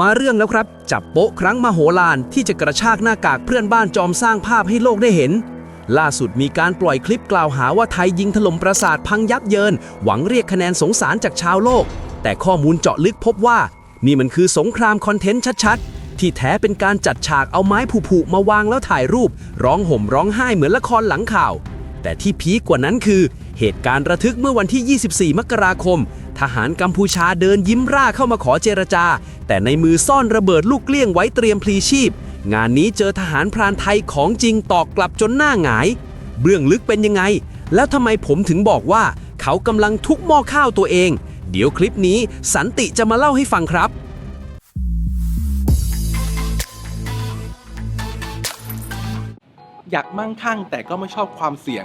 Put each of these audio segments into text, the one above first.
มาเรื่องแล้วครับ จับโป๊ะครั้งมโหฬารที่จะกระชากหน้ากากเพื่อนบ้านจอมสร้างภาพให้โลกได้เห็น ล่าสุดมีการปล่อยคลิปกล่าวหาว่าไทยยิงถล่มปราสาทพังยับเยิน หวังเรียกคะแนนสงสารจากชาวโลก แต่ข้อมูลเจาะลึกพบว่า นี่มันคือสงครามคอนเทนต์ชัดๆ ที่แท้เป็นการจัดฉากเอาไม้ผุๆมาวางแล้วถ่ายรูป ร้องห่มร้องไห้เหมือนละครหลังข่าว แต่ที่พีคกว่านั้นคือ เหตุการณ์ระทึกเมื่อวันที่ 24 มกราคม ทหารกัมพูชาเดินยิ้มร่าเข้ามาขอเจรจา แต่ในมือซ่อนระเบิดลูกเกลี้ยงไว้เตรียมพลีชีพ งานนี้เจอทหารพรานไทยของจริงตอกกลับจนหน้าหงาย เบื้องลึกเป็นยังไง แล้วทำไมผมถึงบอกว่า เขากำลังทุกหม้อข้าวตัวเอง เดี๋ยวคลิปนี้สันติจะมาเล่าให้ฟังครับอยากมั่งคั่งแต่ก็ไม่ชอบความเสี่ยง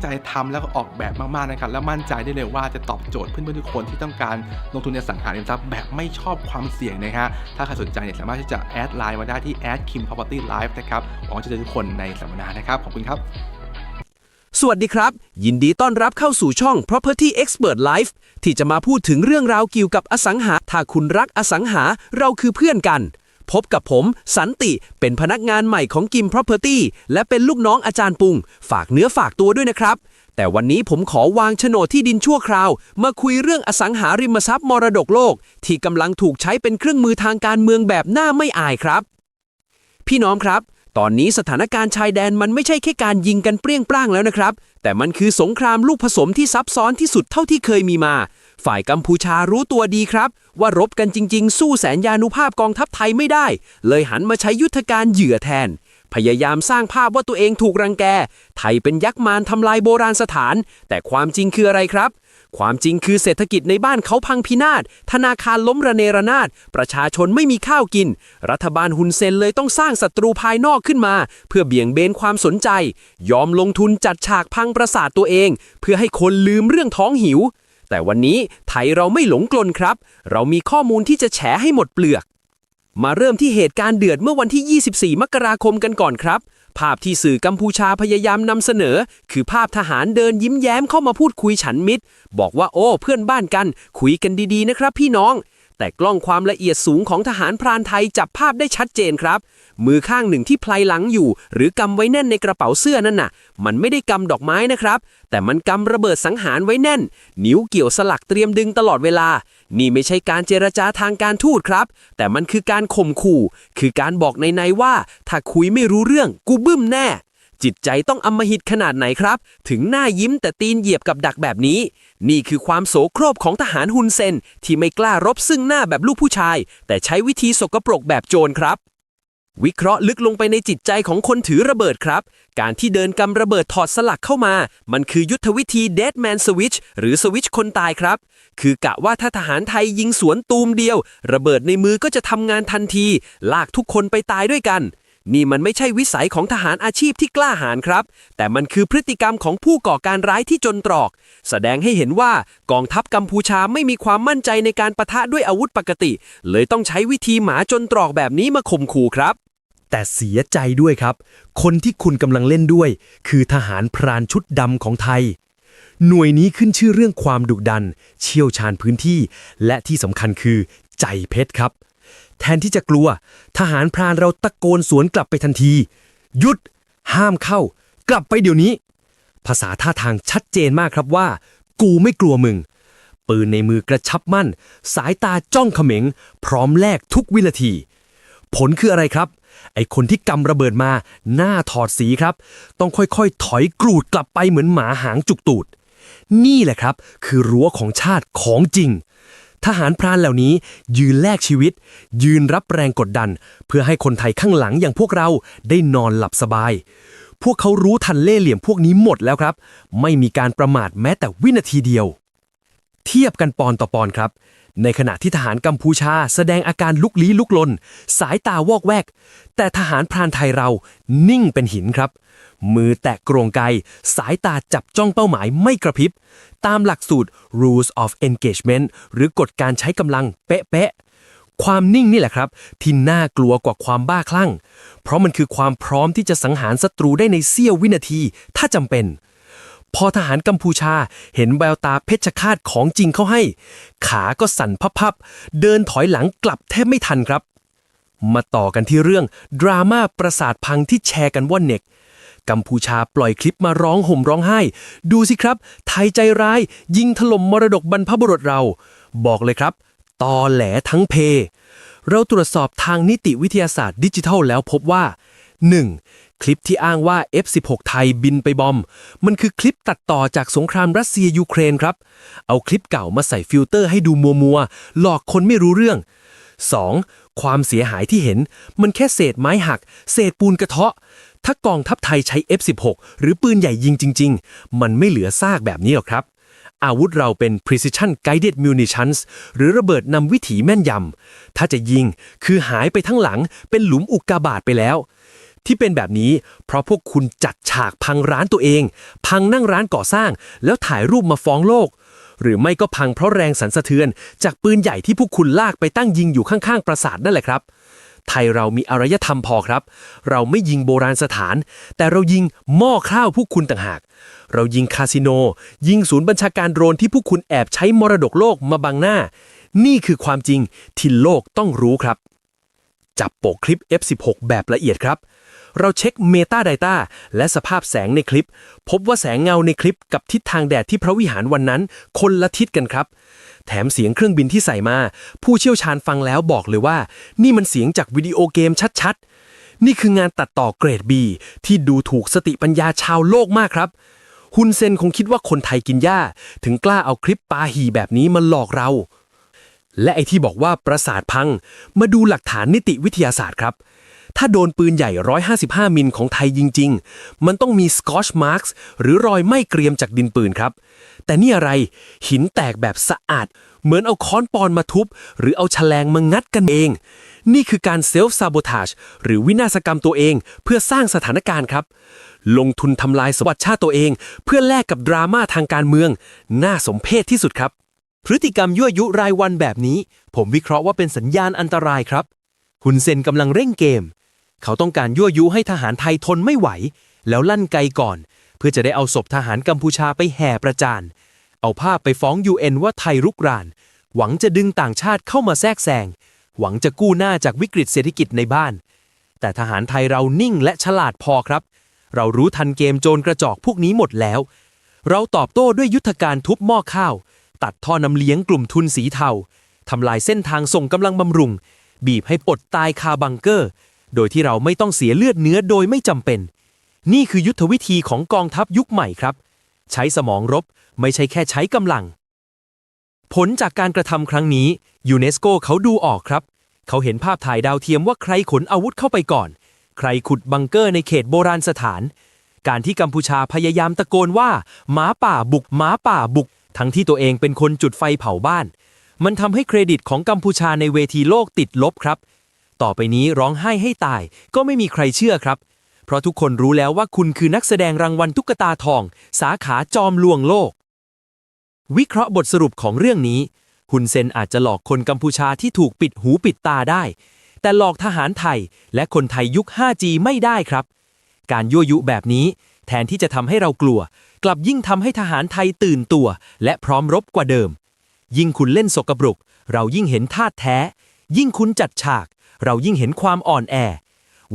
ใจทำแล้วก็ออกแบบมากๆนะครับ แล้วมั่นใจได้เลยว่าจะตอบโจทย์เพื่อนๆทุกคนที่ต้องการลงทุนในอสังหาริมทรัพย์แบบไม่ชอบความเสี่ยงนะฮะ ถ้าใครสนใจเนี่ยสามารถที่จะแอดไลน์มาได้ที่แอดคิม property life นะครับหวังจะเจอทุกคนในสัมมนานะครับ ขอบคุณครับ สวัสดีครับ ยินดีต้อนรับเข้าสู่ช่อง Property Expert Life ที่จะมาพูดถึงเรื่องราวเกี่ยวกับอสังหา ถ้าคุณรักอสังหาเราคือเพื่อนกัน พบกับผม สันติเป็นพนักงานใหม่ของกิม Property และเป็นลูกน้องอาจารย์ปุง ฝากเนื้อฝากตัวด้วยนะครับ แต่วันนี้ผมขอวางโฉนดที่ดินชั่วคราว มาคุยเรื่องอสังหาริมทรัพย์มรดกโลก ที่กำลังถูกใช้เป็นเครื่องมือทางการเมืองแบบหน้าไม่อายครับ พี่น้องครับตอนนี้สถานการณ์ชายแดนมันไม่ใช่แค่การยิงกันเปรี้ยงปร้างแล้วนะครับ แต่มันคือสงครามลูกผสมที่ซับซ้อนที่สุดเท่าที่เคยมีมา ฝ่ายกัมพูชารู้ตัวดีครับ ว่ารบกันจริง ๆ สู้แสนยานุภาพกองทัพไทยไม่ได้ เลยหันมาใช้ยุทธการเหยื่อแทน พยายามสร้างภาพว่าตัวเองถูกรังแก ไทยเป็นยักษ์มารทำลายโบราณสถาน แต่ความจริงคืออะไรครับ ความจริงคือเศรษฐกิจในบ้านเขาพังพินาศ ธนาคารล้มระเนระนาด ประชาชนไม่มีข้าวกิน รัฐบาลฮุนเซนเลยต้องสร้างศัตรูภายนอกขึ้นมา เพื่อเบี่ยงเบนความสนใจ ยอมลงทุนจัดฉากพังประสาทตัวเอง เพื่อให้คนลืมเรื่องท้องหิว แต่วันนี้ไทยเราไม่หลงกลนครับ เรามีข้อมูลที่จะแฉให้หมดเปลือก มาเริ่มที่เหตุการณ์เดือดเมื่อวันที่ 24 มกราคมกันก่อนครับ ภาพที่สื่อกัมพูชาพยายามนำเสนอ คือภาพทหารเดินยิ้มแย้มเข้ามาพูดคุยฉันมิตร บอกว่าโอ้เพื่อนบ้านกัน คุยกันดีๆนะครับพี่น้อง แต่กล้องความละเอียดสูงของทหารพรานไทยจับภาพได้ชัดเจนครับ มือข้างหนึ่งที่ไพลหลังอยู่ หรือกำไว้แน่นในกระเป๋าเสื้อนั่นน่ะ มันไม่ได้กำดอกไม้นะครับ แต่มันกำระเบิดสังหารไว้แน่น นิ้วเกี่ยวสลักเตรียมดึงตลอดเวลา นี่ไม่ใช่การเจรจาทางการทูตครับ แต่มันคือการข่มขู่ คือการบอกในในๆว่า ถ้าคุยไม่รู้เรื่องกูบึ้มแน่ จิตใจต้องอมหิตขนาดไหนครับ ถึงหน้ายิ้มแต่ตีนเหยียบกับดักแบบนี้ นี่คือความโสโครบของทหารฮุนเซน ที่ไม่กล้ารบซึ่งหน้าแบบลูกผู้ชาย แต่ใช้วิธีสกปรกแบบโจรครับ วิเคราะห์ลึกลงไปในจิตใจของคนถือระเบิดครับ การที่เดินกำระเบิดถอดสลักเข้ามา มันคือยุทธวิธี dead man switch หรือสวิตชคนตายครับ คือกะว่าถ้าทหารไทยยิงสวนตูมเดียว ระเบิดในมือก็จะทำงานทันที ลากทุกคนไปตายด้วยกัน นี่มันไม่ใช่วิสัยของทหารอาชีพที่กล้าหาญครับ แต่มันคือพฤติกรรมของผู้ก่อการร้ายที่จนตรอก แสดงให้เห็นว่ากองทัพกัมพูชาไม่มีความมั่นใจในการประทะด้วยอาวุธปกติ เลยต้องใช้วิธีหมาจนตรอกแบบนี้มาข่มขู่ครับ แต่เสียใจด้วยครับ คนที่คุณกำลังเล่นด้วย คือทหารพรานชุดดำของไทย หน่วยนี้ขึ้นชื่อเรื่องความดุดัน เชี่ยวชาญพื้นที่ และที่สำคัญคือใจเพชรครับ แทนที่จะกลัว ทหารพรานเราตะโกนสวนกลับไปทันที หยุด ห้ามเข้า กลับไปเดี๋ยวนี้ ภาษาท่าทางชัดเจนมากครับว่า กูไม่กลัวมึง ปืนในมือกระชับมั่น สายตาจ้องเขม็ง พร้อมแลกทุกวินาที ผลคืออะไรครับ ไอคนที่กำระเบิดมาหน้าถอดสีครับ ต้องค่อยๆ ถอยกรูดกลับไปเหมือนหมาหางจุกตูด นี่แหละครับ คือรั้วของชาติของจริง ทหารพรานเหล่านี้ยืนแลกชีวิต ยืนรับแรงกดดัน เพื่อให้คนไทยข้างหลังอย่างพวกเราได้นอนหลับสบาย พวกเขารู้ทันเล่ห์เหลี่ยมพวกนี้หมดแล้วครับ ไม่มีการประมาทแม้แต่วินาทีเดียว เทียบกันปอนต่อปอนครับ ในขณะที่ทหารกัมพูชาแสดงอาการลุกลี้ลุกลน สายตาวอกแวก แต่ทหารพรานไทยเรานิ่งเป็นหินครับ มือแตะกรงไก สายตาจับจ้องเป้าหมายไม่กระพริบ ตามหลักสูตร rules of engagement หรือกฎการใช้กำลังเป๊ะๆ ความนิ่งนี่แหละครับ ที่น่ากลัวกว่าความบ้าคลั่ง เพราะมันคือความพร้อมที่จะสังหารศัตรูได้ในเสี้ยววินาทีถ้าจำเป็น พอทหารกัมพูชาเห็นแววตาเพชฌฆาตของจริงเข้าให้ ขาก็สั่นพับๆ เดินถอยหลังกลับแทบไม่ทันครับ มาต่อกันที่เรื่อง ดราม่าประสาทพังที่แชร์กันว่าเน็ก กัมพูชาปล่อยคลิปมาร้องห่มร้องไห้ ดูสิครับ ไทยใจร้าย ยิงถล่มมรดกบรรพบุรุษเรา บอกเลยครับ ตอแหลทั้งเพ เราตรวจสอบทางนิติวิทยาศาสตร์ดิจิทัลแล้วพบว่า 1. คลิปที่อ้างว่า F16 ไทยบินไปบอม มันคือคลิปตัดต่อจากสงครามรัสเซียยูเครนครับ เอาคลิปเก่ามาใส่ฟิลเตอร์ให้ดูมัวมัวหลอกคนไม่รู้เรื่อง 2. ความเสียหายที่เห็น มันแค่เศษไม้หัก เศษปูนกระเทาะ ถ้ากองทัพไทยใช้ F16 หรือปืนใหญ่ยิงจริง ๆ มันไม่เหลือซากแบบนี้หรอกครับอาวุธเราเป็น precision guided munitions หรือระเบิดนำวิถีแม่นยำ ถ้าจะยิงคือหายไปทั้งหลังเป็นหลุมอุกกาบาตไปแล้ว ที่เป็นแบบนี้ เพราะพวกคุณจัดฉากพังร้านตัวเอง พังนั่งร้านก่อสร้าง แล้วถ่ายรูปมาฟ้องโลก หรือไม่ก็พังเพราะแรงสั่นสะเทือน จากปืนใหญ่ที่พวกคุณลากไปตั้งยิงอยู่ข้างๆปราสาทนั่นแหละครับ ไทยเรามีอารยธรรมพอครับ เราไม่ยิงโบราณสถาน แต่เรายิงหม้อข้าวพวกคุณต่างหาก เรายิงคาสิโน ยิงศูนย์บัญชาการโดรนที่พวกคุณแอบใช้มรดกโลกมาบังหน้า นี่คือความจริงที่โลกต้องรู้ครับ จับโปกคลิป F16 แบบละเอียดครับ เราเช็คเมตา d ด t a และสภาพแสงในคลิป พบว่าแสงเงาในคลิปกับทิศทางแดดที่พระวิหารวันนั้น คนละทิศกันครับ แถมเสียงเครื่องบินที่ใส่มา ผู้เชี่ยวชาญฟังแล้วบอกเลยว่า นี่มันเสียงจากวิดีโอเกมชัดๆ นี่คืองานตัดต่อเกรด B ที่ดูถูกสติปัญญาชาวโลกมากครับฮุนเซนคงคิดว่าคนไทยกินหญ้า ถึงกล้าเอาคลิปปาหีแบบนี้มาหลอกเรา และไอที่บอกว่าประสาทพัง มาดูหลักฐานนิติวิทยาศาสตร์ครับ ถ้าโดนปืนใหญ่ 155 มิลของไทยจริง ๆ มันต้องมีสกอชมาร์กหรือรอยไหม้เกรียมจากดินปืนครับ แต่นี่อะไรหินแตกแบบสะอาด เหมือนเอาค้อนปอนมาทุบ หรือเอาแฉลงมางัดกันเอง นี่คือการเซลฟ์ซาโบทา e หรือวินาศกรรมตัวเองเพื่อสร้างสถานการณ์ครับ ลงทุนทำลายสมบัติชาติตัวเอง เพื่อแลกกับดราม่าทางการเมือง น่าสมเพชที่สุดครับ พฤติกรรมยั่วยุรายวันแบบนี้ ผมวิเคราะห์ว่าเป็นสัญญาณอันตรายครับฮุนเซนกำลังเร่งเกม เขาต้องการยั่วยุให้ทหารไทยทนไม่ไหว แล้วลั่นไกก่อน เพื่อจะได้เอาศพทหารกัมพูชาไปแห่ประจาน เอาภาพไปฟ้อง UN ว่าไทยรุกราน หวังจะดึงต่างชาติเข้ามาแทรกแซง หวังจะกู้หน้าจากวิกฤตเศรษฐกิจในบ้าน แต่ทหารไทยเรานิ่งและฉลาดพอครับ เรารู้ทันเกมโจรกระจอกพวกนี้หมดแล้ว เราตอบโต้ด้วยยุทธการทุบหม้อข้าว ตัดท่อนำเลี้ยงกลุ่มทุนสีเทาทำลายเส้นทางส่งกำลังบำรุง บีบให้ปลดตายคาบังเกอร์ โดยที่เราไม่ต้องเสียเลือดเนื้อโดยไม่จำเป็น นี่คือยุทธวิธีของกองทัพยุคใหม่ครับ ใช้สมองรบไม่ใช่แค่ใช้กำลัง ผลจากการกระทำครั้งนี้ยูเนสโกเขาดูออกครับ เขาเห็นภาพถ่ายดาวเทียมว่าใครขนอาวุธเข้าไปก่อน ใครขุดบังเกอร์ในเขตโบราณสถาน การที่กัมพูชาพยายามตะโกนว่าหมาป่าบุกหมาป่าบุก ทั้งที่ตัวเองเป็นคนจุดไฟเผาบ้าน มันทำให้เครดิตของกัมพูชาในเวทีโลกติดลบครับ ต่อไปนี้ร้องไห้ให้ตาย ก็ไม่มีใครเชื่อครับ เพราะทุกคนรู้แล้วว่าคุณคือนักแสดงรางวัลตุ๊กตาทอง สาขาจอมลวงโลก วิเคราะห์บทสรุปของเรื่องนี้ฮุนเซนอาจจะหลอกคนกัมพูชาที่ถูกปิดหูปิดตาได้ แต่หลอกทหารไทยและคนไทยยุค 5G ไม่ได้ครับ การยั่วยุแบบนี้ แทนที่จะทำให้เรากลัว กลับยิ่งทำให้ทหารไทยตื่นตัว และพร้อมรบกว่าเดิม ยิ่งคุณเล่นสกปรก เรายิ่งเห็นท่าแท้ ยิ่งคุณจัดฉาก เรายิ่งเห็นความอ่อนแอ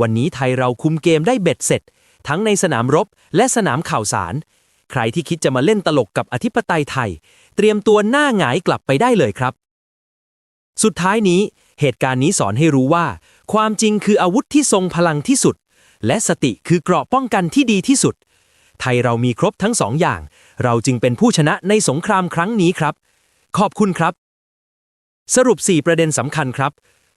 วันนี้ไทยเราคุมเกมได้เบ็ดเสร็จ ทั้งในสนามรบและสนามข่าวสาร ใครที่คิดจะมาเล่นตลกกับอธิปไตยไทย เตรียมตัวหน้าหงายกลับไปได้เลยครับ สุดท้ายนี้ เหตุการณ์นี้สอนให้รู้ว่า ความจริงคืออาวุธที่ทรงพลังที่สุด และสติคือเกราะป้องกันที่ดีที่สุด ไทยเรามีครบทั้งสองอย่าง เราจึงเป็นผู้ชนะในสงครามครั้งนี้ครับ ขอบคุณครับสรุป 4 ประเด็นสำคัญครับ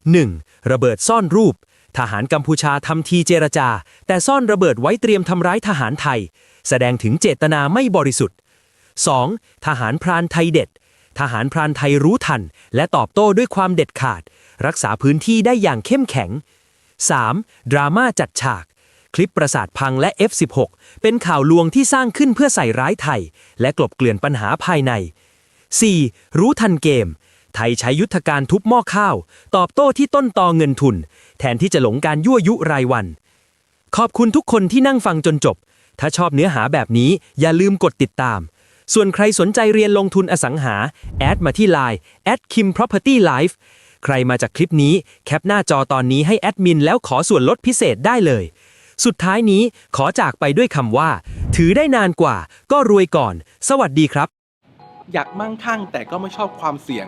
1. ระเบิดซ่อนรูป ทหารกัมพูชาทำทีเจรจา แต่ซ่อนระเบิดไว้เตรียมทำร้ายทหารไทย แสดงถึงเจตนาไม่บริสุทธิ์ 2. ทหารพรานไทยเด็ด ทหารพรานไทยรู้ทัน และตอบโต้ด้วยความเด็ดขาด รักษาพื้นที่ได้อย่างเข้มแข็ง 3. ดราม่าจัดฉาก คลิปประสาทพังและ F16 เป็นข่าวลวงที่สร้างขึ้นเพื่อใส่ร้ายไทย และกลบเกลื่อนปัญหาภายใน 4. รู้ทันเกม ไทยใช้ยุทธการทุบหม้อข้าว ตอบโต้ที่ต้นตอเงินทุน แทนที่จะหลงการยั่วยุรายวัน ขอบคุณทุกคนที่นั่งฟังจนจบ ถ้าชอบเนื้อหาแบบนี้อย่าลืมกดติดตาม ส่วนใครสนใจเรียนลงทุนอสังหา แอดมาที่ Line at kim property life ใครมาจากคลิปนี้แคปหน้าจอตอนนี้ให้แอดมินแล้วขอส่วนลดพิเศษได้เลย สุดท้ายนี้ขอจากไปด้วยคำว่า ถือได้นานกว่า ก็รวยก่อน สวัสดีครับ อยากมั่งคั่งแต่ก็ไม่ชอบความเสี่ยง